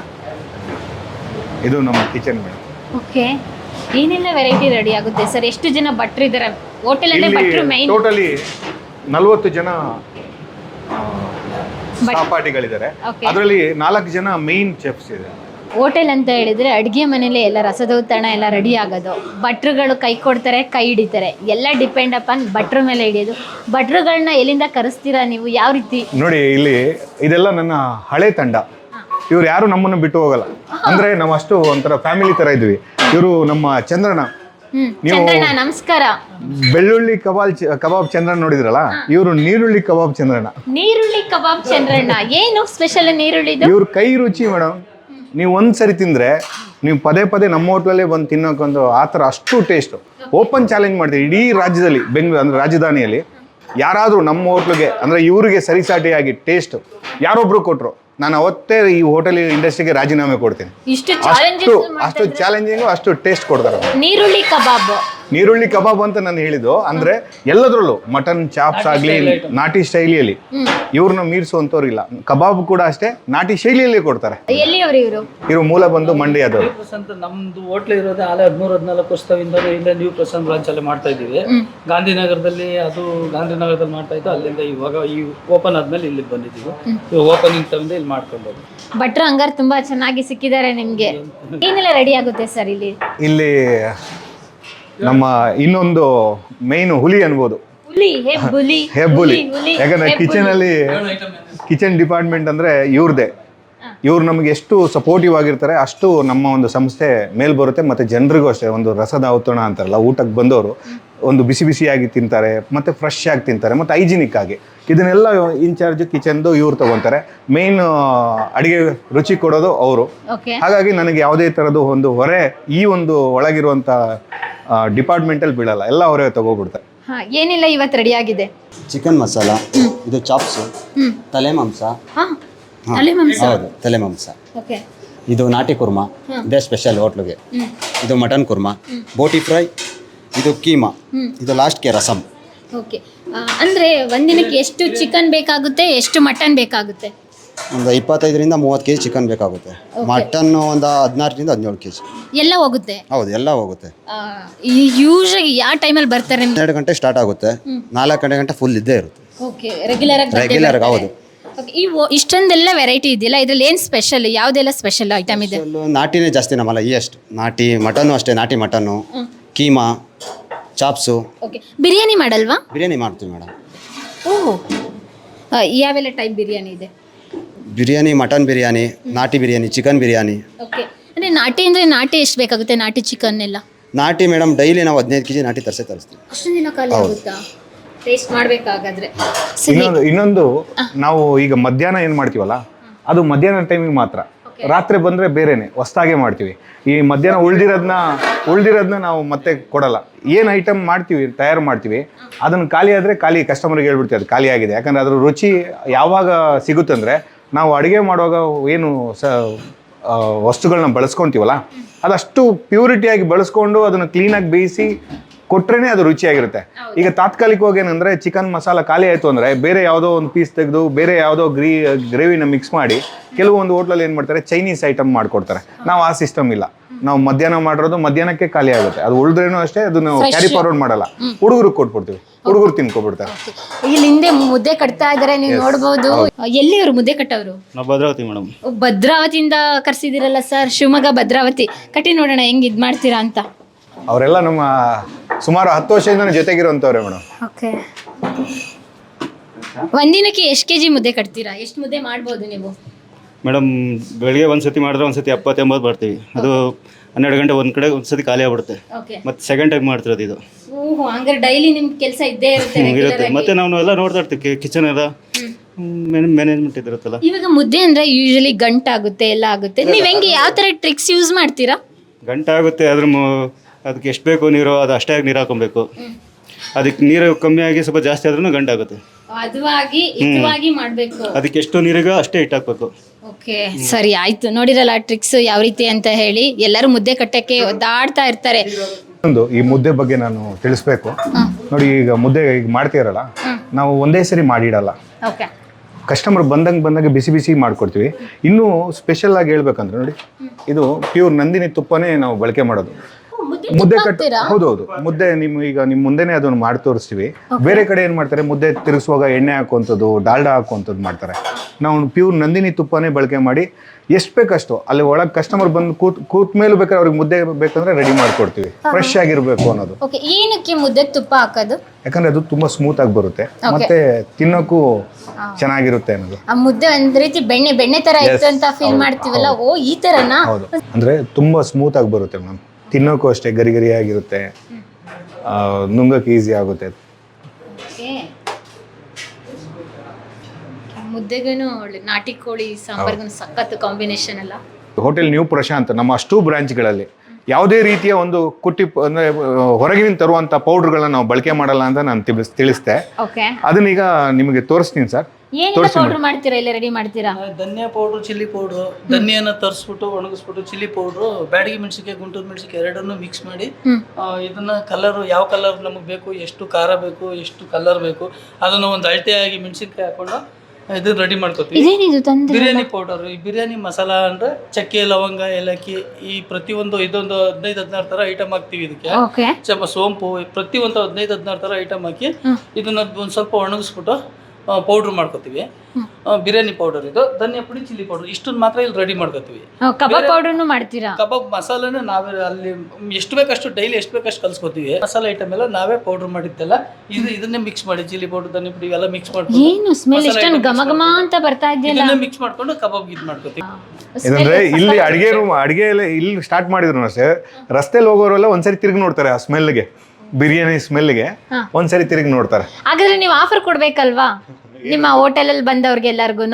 ಇದು ನಮ್ಮ ಕಿಚನ್ ಮೇಡಮ್ ಓಕೆ ಏನೆಲ್ಲ ವೆರೈಟಿ ರೆಡಿ ಆಗುತ್ತೆ ಸರ್ ಎಷ್ಟು ಜನ ಭಟ್ರು ಇದ್ದಾರೆ? ಹೋಟೆಲ್ ಅಲ್ಲೇ ಭಟ್ರು ಇಲ್ಲಿ ಮೈನ್ ಟೋಟಲಿ ನಲವತ್ತು ಜನ ಸಹಪಾಠಿಗಳಿದ್ದಾರೆ Okay. ಅದರಲ್ಲಿ ನಾಲ್ಕು ಜನ ಮೇನ್ ಚೆಫ್ಸ್ ಇದೆ. ಹೋಟೆಲ್ ಅಂತ ಹೇಳಿದ್ರೆ ಅಡುಗೆ ಮನೇಲೆ ಎಲ್ಲ ರಸದೌತಣ ಎಲ್ಲ ರೆಡಿ ಆಗೋದು. ಭಟ್ರುಗಳು ಕೈ ಕೊಡ್ತಾರೆ ಕೈ ಹಿಡಿತಾರೆ. ಎಲ್ಲ ಡಿಪೆಂಡ್ ಅಪಾನ್ ಭಟ್ರ ಮೇಲೆ ಹಿಡಿಯೋದು. ಭಟ್ರುಗಳನ್ನ ಎಲ್ಲಿಂದ ಕರೆಸ್ತೀರಾ ನೀವು? ಯಾವ ರೀತಿ? ನೋಡಿ ಇಲ್ಲಿ ಇದೆಲ್ಲ ನನ್ನ ಹಳೆ ತಂಡ. ಇವ್ರು ಯಾರು ನಮ್ಮನ್ನು ಬಿಟ್ಟು ಹೋಗಲ್ಲ. ಅಂದ್ರೆ ನಾವು ಅಷ್ಟು ಒಂಥರ ಫ್ಯಾಮಿಲಿ ತರ ಇದ್ವಿ. ಇವರು ನಮ್ಮ ಚಂದ್ರನ. ಹ್ಮ್. ನೀವು- ಚಂದ್ರಣ್ಣ ನಮಸ್ಕಾರ. ಬೆಳ್ಳುಳ್ಳಿ ಕಬಾಬ್ ಕಬಾಬ್ ಚಂದ್ರನ್ ನೋಡಿದ್ರಲ್ಲ? ಇವರು ನೀರುಳ್ಳಿ ಕಬಾಬ್ ಚಂದ್ರನ. ನೀರುಳ್ಳಿ ಕಬಾಬ್ ಚಂದ್ರಣ್ಣ. ಏನು ಸ್ಪೆಷಲ್ ನೀರುಳ್ಳಿ ಇವ್ರ ಕೈ ರುಚಿ ಮೇಡಮ್ ನೀವು ಒಂದ್ ಸರಿ ತಿಂದ್ರೆ ನೀವು ಪದೇ ಪದೇ ನಮ್ಮ ಹೋಟ್ಲಲ್ಲೇ ಬಂದು ತಿನ್ನೋಕೊಂದು ಆ ಥರ ಅಷ್ಟು ಟೇಸ್ಟು ಓಪನ್ ಚಾಲೆಂಜ್ ಮಾಡ್ತೀವಿ. ಇಡೀ ರಾಜ್ಯದಲ್ಲಿ ಬೆಂಗಳೂರು ಅಂದರೆ ರಾಜಧಾನಿಯಲ್ಲಿ ಯಾರಾದರೂ ನಮ್ಮ ಹೋಟ್ಲಿಗೆ ಅಂದ್ರೆ ಇವರಿಗೆ ಸರಿಸಾಟಿಯಾಗಿ ಟೇಸ್ಟ್ ಯಾರೊಬ್ರು ಕೊಟ್ರು ನಾನು ಅವತ್ತೇ ಈ ಹೋಟೆಲ್ ಇಂಡಸ್ಟ್ರಿಗೆ ರಾಜೀನಾಮೆ ಕೊಡ್ತೀನಿ. ಅಷ್ಟು ಅಷ್ಟು ಚಾಲೆಂಜಿಂಗು ಅಷ್ಟು ಟೇಸ್ಟ್ ಕೊಡ್ತಾರೆ ನೀರುಳ್ಳಿ ಕಬಾಬ್. ನೀರುಳ್ಳಿ ಕಬಾಬ್ ಅಂತ ನಾನು ಹೇಳಿದ್ದು. ಅಂದ್ರೆ ಎಲ್ಲದರಲ್ಲೂ ಮಟನ್ ಚಾಪ್ಸ್ ಆಗ್ಲಿ ನಾಟಿ ಶೈಲಿಯಲ್ಲಿ. ಇವ್ರನ್ನ ಮೀರಿಸುವಂಥವ್ರಿಲ್ಲ ಕಬಾಬ್ ಕೂಡ ಅಷ್ಟೇ ನಾಟಿ ಶೈಲಿಯಲ್ಲಿ ಕೊಡ್ತಾರೆ. ಎಲ್ಲಿಯವರು ಇವರು? ಇವರು ಮೂಲ ಬಂದು ಮಂಡ್ಯದವರು. ನ್ಯೂ ಪ್ರೆಸ್ ಅಂತ ನಮ್ದು ಹೋಟ್ಲ್ ಇರೋದೇ ಆಲೆ ಹದಿಮೂರು ಹದಿನಾಲ್ಕು ವರ್ಷದಿಂದ ನೀವು ನ್ಯೂ ಪ್ರಸನ್ ಬ್ರಾಂಚ್ ಅಲ್ಲಿ ಮಾಡ್ತಾ ಇದ್ದೀವಿ. ಗಾಂಧಿನಗರದಲ್ಲಿ ಅದು ಗಾಂಧಿನಗರದಲ್ಲಿ ಮಾಡ್ತಾ ಇದ್ದು ಅಲ್ಲಿಂದ ಇವಾಗ ಈ ಓಪನ್ ಆದ್ಮೇಲೆ ಇಲ್ಲಿ ಬಂದಿದ್ದೀವಿ. ಓಪನಿಂಗ್ ತಂದು ಇಲ್ಲಿ ಮಾಡ್ಕೊಂಡು ಭಟ್ರು ಹಂಗಾರೆ ತುಂಬಾ ಚೆನ್ನಾಗಿ ಸಿಕ್ಕಿದ್ದಾರೆ ನಿಮ್ಗೆ. ಏನೆಲ್ಲ ರೆಡಿ ಆಗುತ್ತೆ ಸರ್ ಇಲ್ಲಿ? ಇಲ್ಲಿ ನಮ್ಮ ಇನ್ನೊಂದು ಮೇನ್ ಹುಲಿ ಅನ್ಬೋದು. ಹುಲಿ ಹೆಬ್ಬುಲಿ [LAUGHS] ಯಾಕಂದ್ರೆ ಕಿಚನ್ ಅಲ್ಲಿ ಕಿಚನ್ ಡಿಪಾರ್ಟ್ಮೆಂಟ್ ಅಂದ್ರೆ ಇವ್ರದೇ. ಇವ್ರು ನಮಗೆ ಎಷ್ಟು ಸಪೋರ್ಟಿವ್ ಆಗಿರ್ತಾರೆ ಅಷ್ಟು ನಮ್ಮ ಒಂದು ಸಂಸ್ಥೆ ಮೇಲ್ ಬರುತ್ತೆ ಮತ್ತೆ ಜನರಿಗೂ ಅಷ್ಟೇ ಒಂದು ರಸದ ಔತಣ ಅಂತಾರಲ್ಲ ಊಟಕ್ಕೆ ಬಂದವರು ಒಂದು ಬಿಸಿ ಬಿಸಿಯಾಗಿ ತಿಂತಾರೆ ಮತ್ತೆ ಫ್ರೆಶ್ ಆಗಿ ತಿಂತಾರೆ ಮತ್ತೆ ಹೈಜಿನಿಕ್ ಆಗಿ. ಇದನ್ನೆಲ್ಲ ಇನ್ಚಾರ್ಜ್ ಕಿಚನ್ದು ಇವ್ರು ತಗೊಂತಾರೆ ಮೇನ್ ಅಡಿಗೆ ರುಚಿ ಕೊಡೋದು ಅವರು. ಓಕೆ ಹಾಗಾಗಿ ನನಗೆ ಯಾವುದೇ ಥರದ್ದು ಒಂದು ಹೊರೆ ಈ ಒಂದು ಒಳಗಿರುವಂಥ ಡಿಪಾರ್ಟ್ಮೆಂಟಲ್ಲಿ ಬೀಳಲ್ಲ ಎಲ್ಲ ಅವರೇ ತಗೋಬಿಡ್ತಾರೆ ಹಾ ಏನಿಲ್ಲ ಇವತ್ತು ರೆಡಿ ಆಗಿದೆ. ಚಿಕನ್ ಮಸಾಲ ಇದು ಚಾಪ್ಸ್ ತಲೆ ಮಾಂಸ ಹೌದು ತಲೆ ಮಾಂಸ. ಓಕೆ. ಇದು ನಾಟಿ ಕುರ್ಮಾ ಇದೇ ಸ್ಪೆಷಲ್ ಹೋಟ್ಲಿಗೆ. ಇದು ಮಟನ್ ಕುರ್ಮಾ ಬೋಟಿ ಫ್ರೈ ಇದು ಕೀಮಾ. ಇದು ಲಾಸ್ಟ್ಗೆ ರಸಮ್ ಓಕೆ. ಅಂದ್ರೆ ಒಂದಿನಕ್ಕೆ ಎಷ್ಟು ಚಿಕನ್ ಬೇಕಾಗುತ್ತೆ ಎಷ್ಟು ಮಟನ್ ಬೇಕಾಗುತ್ತೆ? ಒಂದು ಇಪ್ಪತ್ತೈದರಿಂದ ಮೂವತ್ತು ಕೆ ಜಿ ಚಿಕನ್ ಬೇಕಾಗುತ್ತೆ ಮಟನ್ ಒಂದು ಹದಿನಾರರಿಂದ ಹದಿನೇಳು ಕೆ ಜಿ ಎಲ್ಲ ಹೋಗುತ್ತೆ? ಹೌದು ಎಲ್ಲ ಹೋಗುತ್ತೆ. ಯೂಶಲಿ ಯಾವ ಟೈಮಲ್ಲಿ ಬರ್ತಾರೆ ಹನ್ನೆರಡು ಗಂಟೆ ಸ್ಟಾರ್ಟ್ ಆಗುತ್ತೆ. ನಾಲ್ಕು ಗಂಟೆ ಗಂಟೆ ಫುಲ್ ಇದ್ದೇ ಇರುತ್ತೆ. ಓಕೆ ರೆಗ್ಯುಲರ್ ಆಗಿ ರೆಗ್ಯುಲರ್ ಹೌದು. Okay, ಈ ಓ- ಇಷ್ಟೊಂದೆಲ್ಲ ವೆರೈಟಿ ಇದೆಯಲ್ಲ ಇದ್ರಲ್ಲಿ ಏನು ಸ್ಪೆಷಲ್ ಯಾವುದೆಲ್ಲ ಸ್ಪೆಷಲ್ ಐಟಮ್ ಇದೆ? ಅಲ್ಲೂ ನಾಟಿನೇ ಜಾಸ್ತಿ ನಮ್ಮಲ್ಲ ಈ ಅಷ್ಟು. ನಾಟಿ ಮಟನ್ನು ಅಷ್ಟೇ ನಾಟಿ mutton keema chops. Okay biryani ಮಾಡಲ್ವಾ? ಬಿರಿಯಾನಿ ಮಾಡ್ತೀವಿ ಮೇಡಮ್. ಓಹ್. ಯಾವೆಲ್ಲ ಟೈಪ್ ಬಿರಿಯಾನಿ ಇದೆ? ಬಿರಿಯಾನಿ ಮಟನ್ ಬಿರಿಯಾನಿ ನಾಟಿ ಬಿರಿಯಾನಿ ಚಿಕನ್ ಬಿರಿಯಾನಿ. ಓಕೆ ಅಂದರೆ ನಾಟಿ ಅಂದರೆ ನಾಟಿ ಎಷ್ಟು ಬೇಕಾಗುತ್ತೆ? ನಾಟಿ ಚಿಕನ್ ಎಲ್ಲ? ನಾಟಿ ಮೇಡಮ್ ಡೈಲಿ ನಾವು ಹದಿನೈದು ಕೆ ಜಿ ನಾಟಿ ತರಿಸೇ ತರಿಸ್ತೀವಿ. ಅಷ್ಟು ದಿನ ಖಾಲಿ ಆಗುತ್ತಾ? ಟೇಸ್ಟ್ ಮಾಡ್ಬೇಕಾಗಾದ್ರೆ. ಇನ್ನೊಂದು ಇನ್ನೊಂದು ನಾವು ಈಗ ಮಧ್ಯಾಹ್ನ ಏನು ಮಾಡ್ತೀವಲ್ಲ ಅದು ಮಧ್ಯಾಹ್ನ ಟೈಮಿಗೆ ಮಾತ್ರ. ರಾತ್ರಿ ಬಂದ್ರೆ ಬೇರೆನೆ ಹೊಸ್ದಾಗೆ ಮಾಡ್ತೀವಿ. ಈ ಮಧ್ಯಾಹ್ನ ಉಳ್ದಿರೋದನ್ನ ಉಳ್ದಿರೋದನ್ನ ನಾವು ಮತ್ತೆ ಕೊಡಲ್ಲ. ಏನು ಐಟಮ್ ಮಾಡ್ತೀವಿ ತಯಾರು ಮಾಡ್ತೀವಿ ಅದನ್ನ ಖಾಲಿ ಆದರೆ ಖಾಲಿ ಕಸ್ಟಮರ್ಗೆ ಹೇಳ್ಬಿಡ್ತೀವಿ ಅದು ಖಾಲಿ ಆಗಿದೆ. ಯಾಕಂದ್ರೆ ಅದ್ರ ರುಚಿ ಯಾವಾಗ ಸಿಗುತ್ತಂದ್ರೆ ನಾವು ಅಡುಗೆ ಮಾಡುವಾಗ ಏನು ಸ ಆ, ವಸ್ತುಗಳನ್ನ ಬಳಸ್ಕೊತೀವಲ್ಲ ಅದಷ್ಟು ಪ್ಯೂರಿಟಿಯಾಗಿ ಬಳಸ್ಕೊಂಡು ಅದನ್ನು ಕ್ಲೀನಾಗಿ ಬೇಯಿಸಿ ಕೊಟ್ರೇನೆ ಅದು ರುಚಿಯಾಗಿರುತ್ತೆ. ಈಗ ತಾತ್ಕಾಲಿಕವಾಗಿ ಏನಂದ್ರೆ ಚಿಕನ್ ಮಸಾಲ ಖಾಲಿ ಆಯ್ತು ಅಂದ್ರೆ ಬೇರೆ ಯಾವುದೋ ಒಂದು ಪೀಸ್ ತೆಗೆದು ಬೇರೆ ಯಾವುದೋ ಗ್ರೀ ಗ್ರೇವಿನ ಮಿಕ್ಸ್ ಮಾಡಿ ಕೆಲವೊಂದು ಹೋಟ್ಲಲ್ಲಿ ಏನು ಮಾಡ್ತಾರೆ ಚೈನೀಸ್ ಐಟಮ್ ಮಾಡ್ಕೊಡ್ತಾರೆ. ನಾವು ಆ ಸಿಸ್ಟಮ್ ಇಲ್ಲ. ನಾವು ಮಧ್ಯಾಹ್ನ ಮಾಡಿರೋದು ಮಧ್ಯಾಹ್ನಕ್ಕೆ ಖಾಲಿ ಆಗುತ್ತೆ. ಅದು ಉಳಿದ್ರೇನು ಅಷ್ಟೇ ಅದನ್ನ ಕ್ಯಾರಿ ಫಾರ್ವರ್ಡ್ ಮಾಡಲ್ಲ. ಹುಡುಗರು ಕೊಟ್ಬಿಡ್ತೀವಿ. ಹುಡುಗರು ತಿನ್ಕೊಬಿಡ್ತಾರೆ. ಇಲ್ಲಿ ಹಿಂದೆ ಮುದ್ದೆ ಕಟ್ತಾ ಇದ್ದಾರೆ ನೀವು ನೋಡಬಹುದು ಎಲ್ಲಿ ಅವರು ಮುದ್ದೆ ಕಟ್ಟವರು? ನಾವು ಭದ್ರಾವತಿ ಮೇಡಮ್. ಭದ್ರಾವತಿಯಿಂದ ಕರ್ಸಿದಿರಲ್ಲ ಸರ್ ಶಿವಮೊಗ್ಗ ಭದ್ರಾವತಿ. ಕಟ್ಟಿ ನೋಡೋಣ ಹೆಂಗ್ ಇದ್ ಮಾಡ್ತೀರಾ ಅಂತ. ಅವರೆಲ್ಲ ನಮ್ಮ ಸುಮಾರು ಹತ್ತು ವರ್ಷದಿಂದ ಜೊತೆಗಿರುವಂತವ್ರೆ ಮೇಡಮ್. ಓಕೆ. ಒಂದಿನಕ್ಕೆ ಎಷ್ಟು ಕೆ ಜಿ ಮುದ್ದೆ ಕಟ್ತೀರಾ? ಎಷ್ಟು ಮುದ್ದೆ ಮಾಡ್ಬೋದು ನೀವು? ಮೇಡಮ್ ಬೆಳಿಗ್ಗೆ ಒಂದು ಸತಿ ಮಾಡಿದ್ರೆ ಒಂದು ಸತಿ ಎಪ್ಪತ್ತು ಎಂಬತ್ತು ಬರ್ತೀವಿ. ಅದು ಹನ್ನೆರಡು ಗಂಟೆ ಒಂದು ಕಡೆ ಒಂದು ಸತಿ ಖಾಲಿ ಆಗ್ಬಿಡುತ್ತೆ. ಓಕೆ. ಮತ್ತು ಸೆಕೆಂಡ್ ಟೈಮ್ ಮಾಡ್ತಿರೋದು ಇದು. ಓಹೋ ಹಂಗಾರೆ ಡೈಲಿ ನಿಮ್ ಕೆಲಸ ಇದ್ದೇ ಇರುತ್ತೆ ಹ್ಮ್, regular ಇರುತ್ತೆ ಆಗಿ. ಮತ್ತು ನಾವು ಎಲ್ಲ ನೋಡ್ತಾ ಇರ್ತೀವಿ. ಕಿಚನ್ ಎಲ್ಲ ಮ್ಯಾನೇಜ್ಮೆಂಟ್ ಇದಿರುತ್ತಲ್ಲ. ಇವಾಗ ಮುದ್ದೆ ಅಂದ್ರೆ ಯೂಶಲಿ ಗಂಟಾಗುತ್ತೆ ಎಲ್ಲ ಆಗುತ್ತೆ. ನೀವ್ ಹೆಂಗೆ ಯಾವ ತರ ಟ್ರಿಕ್ಸ್ ಯೂಸ್ ಮಾಡ್ತೀರಾ? ಗಂಟಾಗುತ್ತೆ ಅದ್ರ ಮು- ಅದಕ್ಕೆ ಎಷ್ಟು ಬೇಕು ನೀರು ಅದು ಅಷ್ಟೇ ಆಗಿ ನೀರು ಹಾಕೊಬೇಕು. ಅದಕ್ಕೆ ನೀರು ಕಮ್ಮಿ ಆಗಿ ಸ್ವಲ್ಪ ಜಾಸ್ತಿ ಆದ್ರೂ ಗಂಡಾಗುತ್ತೆ. ಆಗುತ್ತೆ ಅದುವಾಗಿ ಇದುವಾಗಿ ಮಾಡಬೇಕು. ಅದಕ್ಕೆ ಎಷ್ಟು ನೀರಿಗೋ ಅಷ್ಟೇ ಹಿಟ್ಟು ಹಾಕ್ಬೇಕು ಓಕೆ ಸರಿ ಆಯ್ತು. ನೋಡಿರಲ್ಲ ಟ್ರಿಕ್ಸ್ ಯಾವ ರೀತಿ ಅಂತ ಹೇಳಿ ಎಲ್ಲರೂ ಮುದ್ದೆ ಕಟ್ಟಕ್ಕೆ ಒದ್ದಾಡ್ತಾ ಇರ್ತಾರೆ. ಒಂದು ಈ ಮುದ್ದೆ ಬಗ್ಗೆ ನಾನು ತಿಳಿಸ್ಬೇಕು. ನೋಡಿ ಈಗ ಮುದ್ದೆ ಈಗ ಮಾಡ್ತೀರಲ್ಲ ನಾವು ಒಂದೇ ಸರಿ ಮಾಡಿಡಲ್ಲ. ಓಕೆ. ಕಸ್ಟಮರ್ ಬಂದಂಗೆ ಬಂದಾಗ ಬಿಸಿ ಬಿಸಿ ಮಾಡ್ಕೊಡ್ತೀವಿ. ಇನ್ನೂ ಸ್ಪೆಷಲ್ ಆಗಿ ಹೇಳ್ಬೇಕಂದ್ರೆ ನೋಡಿ ಇದು ಪ್ಯೂರ್ ನಂದಿನಿ ತುಪ್ಪನೇ ನಾವು ಬಳಕೆ ಮಾಡೋದು. ಮುದ್ದೆ ಕಟ್ ಹೌದೌದು. ಮುದ್ದೆ ನಿಮ್ ಈಗ ನಿಮ್ ಮುಂದೆನೇ ಅದನ್ನು ಮಾಡಿ ತೋರಿಸ್ತೀವಿ. ಬೇರೆ ಕಡೆ ಏನ್ ಮಾಡ್ತಾರೆ? ಮುದ್ದೆ ತಿರುಗಿಸುವಾಗ ಎಣ್ಣೆ ಹಾಕುವಂಥದ್ದು ಡಾಲ್ಡಾ ಹಾಕುವಂಥದ್ದು ಮಾಡ್ತಾರೆ. ನಾವು ಪ್ಯೂರ್ ನಂದಿನಿ ತುಪ್ಪನೇ ಬಳಕೆ ಮಾಡಿ ಎಷ್ಟು ಬೇಕಷ್ಟು ಅಲ್ಲಿ ಒಳಗೆ ಕಸ್ಟಮರ್ ಬಂದು ಕೂತ್ ಕೂತ್ ಮೇಲೂ ಬೇಕಾದ್ರೆ ಅವ್ರಿಗೆ ಮುದ್ದೆ ಬೇಕಂದ್ರೆ ರೆಡಿ ಮಾಡ್ಕೊಡ್ತೀವಿ ಫ್ರೆಶ್ ಆಗಿರಬೇಕು ಅನ್ನೋದು. ಏನಕ್ಕೆ ಮುದ್ದೆ ತುಪ್ಪ ಹಾಕೋದು? ಯಾಕಂದ್ರೆ ಅದು ತುಂಬಾ ಸ್ಮೂತ್ ಆಗಿ ಬರುತ್ತೆ. ಮತ್ತೆ ತಿನ್ನೋಕ್ಕೂ ಚೆನ್ನಾಗಿರುತ್ತೆ ಅನ್ನೋದು. ಆ ಮುದ್ದೆ ಒಂದ್ ರೀತಿ ಬೆಣ್ಣೆ ಬೆಣ್ಣೆ ತರ ಇತ್ತು ಅಂತ ಫೀಲ್ ಮಾಡ್ತೀವಲ್ಲ ಓ ಈ ತರನಾ? ಹೌದು. ಅಂದ್ರೆ ತುಂಬಾ ಸ್ಮೂತ್ ಆಗಿ ಬರುತ್ತೆ ಮೇಡಮ್ ತಿನ್ನೋಕ್ಕೂ ಅಷ್ಟೇ ಗರಿ ಗರಿಯಾಗಿರುತ್ತೆ ನುಂಗಕ್ಕೆ ಈಸಿ ಆಗುತ್ತೆ. ಒಳ್ಳೆ ನಾಟಿ ಕೋಳಿ ಸಾಂಬಾರ್ಗೂ ಸಖತ್ ಕಾಂಬಿನೇಷನ್ ಅಲ್ಲ? ಹೋಟೆಲ್ ನ್ಯೂ ಪ್ರಶಾಂತ್ ನಮ್ಮ ಅಷ್ಟೂ ಬ್ರಾಂಚ್ಗಳಲ್ಲಿ ಯಾವುದೇ ರೀತಿಯ ಒಂದು ಕುಟ್ಟಿ ಅಂದ್ರೆ ಹೊರಗಿನಿಂದ ತರುವಂತ ಪೌಡರ್ಗಳನ್ನ ನಾವು ಬಳಕೆ ಮಾಡಲ್ಲ ಅಂತ ನಾನು ತಿಳಿಸ್ತೆ ಅದನ್ನೀಗ ನಿಮಗೆ ತೋರಿಸ್ತೀನಿ ಸರ್. ಏನಿದೆ ಪೌಡರ್ ಮಾಡ್ತೀರಾ? ಇಲ್ಲ ರೆಡಿ ಮಾಡ್ತೀರಾ? ಧನಿಯಾ ಪೌಡ್ರು ಚಿಲ್ಲಿ ಪೌಡರ್ ಧನಿಯನ್ನ ತರಿಸ್ಬಿಟ್ಟು ಒಣಗಿಸ್ಬಿಟ್ಟು ಚಿಲ್ಲಿ ಪೌಡ್ರು ಬ್ಯಾಡಗಿ ಮೆಣಸಿಕೆ ಗುಂಟೂರು ಮೆಣಸಿಕೆ ಎರಡನ್ನೂ ಮಿಕ್ಸ್ ಮಾಡಿ ಆ, ಇದನ್ನ ಕಲರ್ ಯಾವ ಕಲರ್ ನಮಗೆ ಬೇಕು ಎಷ್ಟು ಖಾರ ಬೇಕು ಎಷ್ಟು ಕಲರ್ ಬೇಕು ಅದನ್ನ ಒಂದು ಅಳತೆಯಾಗಿ ಮೆಣಸಿನ್ಕಾಯಿ ಹಾಕೊಂಡು ಇದನ್ನ ರೆಡಿ ಮಾಡ್ಕೋತೀವಿ. ಇದೇನಿದು ತಂದ್ರೆ ಬಿರಿಯಾನಿ ಪೌಡರ್ ಈ ಬಿರಿಯಾನಿ ಮಸಾಲ ಅಂದ್ರೆ ಚಕ್ಕೆ ಲವಂಗ ಏಲಕ್ಕಿ ಈ ಪ್ರತಿಯೊಂದು ಇದೊಂದು ಹದಿನೈದು ಹದಿನಾರು ತರ ಐಟಮ್ ಹಾಕ್ತಿವಿ ಇದಕ್ಕೆ. ಓಕೆ ಸ್ವಲ್ಪ ಸೋಂಪು ಪ್ರತಿಯೊಂದು ಹದಿನೈದು ಹದಿನಾರು ತರ ಐಟಮ್ ಹಾಕಿ ಇದನ್ನ ಒಂದ್ ಸ್ವಲ್ಪ ಒಣಗಿಸ್ಬಿಟ್ಟು ಪೌಡ್ರ್ ಮಾಡ್ಕೋತೀವಿ. ಬಿರಿಯಾನಿ ಪೌಡರ್ ಇದು. ಧನಿಯಾ ಪುಡಿ ಚಿಲ್ಲಿ ಪೌಡರ್ ಇಷ್ಟನ್ನು ಮಾತ್ರ ಇಲ್ಲಿ ರೆಡಿ ಮಾಡ್ಕೋತೀವಿ. ಕಬಾಬ್ ಪೌಡರ್ನು ಮಾಡ್ತೀರಾ? ಕಬಾಬ್ ಮಸಾಲೆನ ನಾವೇ ಅಲ್ಲಿ ಎಷ್ಟು ಬೇಕಷ್ಟು ಡೈಲಿ ಎಷ್ಟು ಬೇಕಷ್ಟು ಕಲ್ಸ್ಕೊತೀವಿ. ಮಸಾಲೆ ಐಟಮ್ ಎಲ್ಲ ನಾವೇ ಪೌಡರ್ ಮಾಡಿದ್ದೆಲ್ಲ ಇದು ಇದನ್ನೇ ಮಿಕ್ಸ್ ಮಾಡಿ ಚಿಲ್ಲಿ ಪೌಡರ್ ಧನಿಯಾ ಪುಡಿ ಎಲ್ಲ ಮಿಕ್ಸ್ ಮಾಡ್ಕೊಂಡು ಏನು ಸ್ಮೆಲ್ ಮಸಾಲೆ ಇಷ್ಟೊಂದು ಘಮ ಘಮ ಅಂತ ಬರ್ತಾ ಇದೆಯಲ್ಲ? ಇದನ್ನೇ ಮಿಕ್ಸ್ ಮಾಡ್ಕೊಂಡು ಕಬಾಬ್ ಇದು ಮಾಡ್ಕೋತೀವಿ. ಏನಂದ್ರೆ ಇಲ್ಲಿ ಅಡಿಗೆ ರೂಮ್ ಅಡಿಗೆ ಎಲ್ಲ ಇಲ್ಲಿ ಸ್ಟಾರ್ಟ್ ಮಾಡಿದ್ರು ಅಷ್ಟೇ. ರಸ್ತೆಲಿ ಹೋಗೋರೆಲ್ಲ ಒಂದ್ಸರಿ ತಿರುಗಿ ನೋಡ್ತಾರೆ ಆ ಸ್ಮೆಲ್ಗೆ ಬಿರಿಯಾನಿ ಸ್ಮೆಲ್ಗೆ ಒಂದ್ಸರಿ ತಿರುಗಿ ನೋಡ್ತಾರೆ. ಹಾಗಾದ್ರೆ ನೀವು ಆಫರ್ ಕೊಡ್ಬೇಕಲ್ವಾ? ನಿಮ್ಮ ಹೋಟೆಲ್ ಅಲ್ಲಿ ಬಂದವ್ರಿಗೆ ಎಲ್ಲರಿಗೂ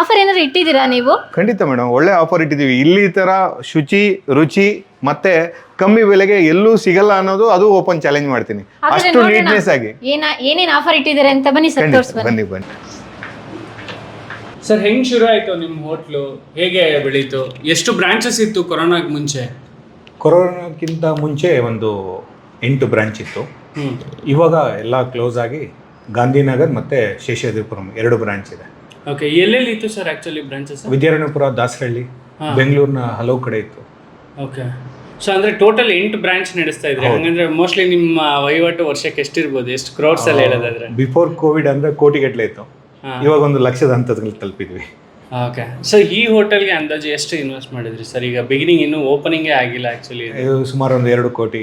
ಆಫರ್ ಏನಾದ್ರು ಇಟ್ಟಿದ್ದೀರಾ ನೀವು? ಖಂಡಿತ ಮೇಡಮ್ ಒಳ್ಳೆ ಆಫರ್ ಇಟ್ಟಿದ್ದೀವಿ. ಇಲ್ಲಿ ತರ ಥರ ಶುಚಿ ರುಚಿ ಮತ್ತೆ ಕಮ್ಮಿ ಬೆಲೆಗೆ ಎಲ್ಲೂ ಸಿಗಲ್ಲ ಅನ್ನೋದು ಅದು ಓಪನ್ ಚಾಲೆಂಜ್ ಮಾಡ್ತೀನಿ. ಅಷ್ಟು. ನೀಟ್ನೆಸ್ ಆಗಿ. ಏನ ಏನೇನ್ ಆಫರ್ ಇಟ್ಟಿದ್ದಾರೆ ಅಂತ ಬನ್ನಿ ಸರ್ ಬನ್ನಿ ಬನ್ನಿ. ಸರ್ ಹೆಂಗ್ ಶುರು ಆಯ್ತು ನಿಮ್ಮ ಹೋಟ್ಲು? ಹೇಗೆ ಬೆಳೀತು? ಎಷ್ಟು ಬ್ರಾಂಚಸ್ ಇತ್ತು ಕೊರೋನಾಗ ಮುಂಚೆ? ಕೊರೋನಾಕ್ಕಿಂತ ಮುಂಚೆ ಒಂದು ಎಂಟು ಬ್ರಾಂಚ್ ಇತ್ತು. ಇವಾಗ ಎಲ್ಲ ಕ್ಲೋಸ್ ಆಗಿ ಗಾಂಧಿನಗರ್ ಮತ್ತೆ ಶೇಷಾದ್ರಿಪುರಂ ಎರಡು ಬ್ರಾಂಚ್ ಇದೆ. ಓಕೆ ಎಲ್ಲೆಲ್ಲಿ ಇತ್ತು sir actually branches Vidyaranyapura Dasarahalli ಬೆಂಗಳೂರಿನ ಹಲವು ಕಡೆ ಇತ್ತು. ಓಕೆ ಸೊ ಅಂದರೆ ಟೋಟಲ್ ಎಂಟು ಬ್ರಾಂಚ್ ನಡೆಸ್ತಾ ಇದ್ರೆ ಹಂಗಂದ್ರೆ ಮೋಸ್ಟ್ಲಿ ನಿಮ್ಮ ವಹಿವಾಟು ವರ್ಷಕ್ಕೆ ಎಷ್ಟಿರ್ಬೋದು? ಎಷ್ಟು ಕ್ರೌಡ್ಸ್ ಅಲ್ಲಿ ಹೇಳೋದಾದ್ರೆ? ಬಿಫೋರ್ ಕೋವಿಡ್ ಅಂದ್ರೆ ಕೋಟಿಗಟ್ಟಲೆ ಇತ್ತು. ಇವಾಗ ಒಂದು ಲಕ್ಷದ ಹಂತದಲ್ಲಿ ತಲುಪಿದ್ವಿ. ಓಕೆ ಸೊ ಈ ಹೋಟೆಲ್ಗೆ ಅಂದಾಜು ಎಷ್ಟು ಇನ್ವೆಸ್ಟ್ ಮಾಡಿದ್ರಿ ಸರ್? ಈಗ ಬಿಗಿನಿಂಗ್ ಇನ್ನೂ ಓಪನಿಂಗೇ ಆಗಿಲ್ಲ ಆ್ಯಕ್ಚುಲಿ ಸುಮಾರು ಒಂದು ಎರಡು ಕೋಟಿ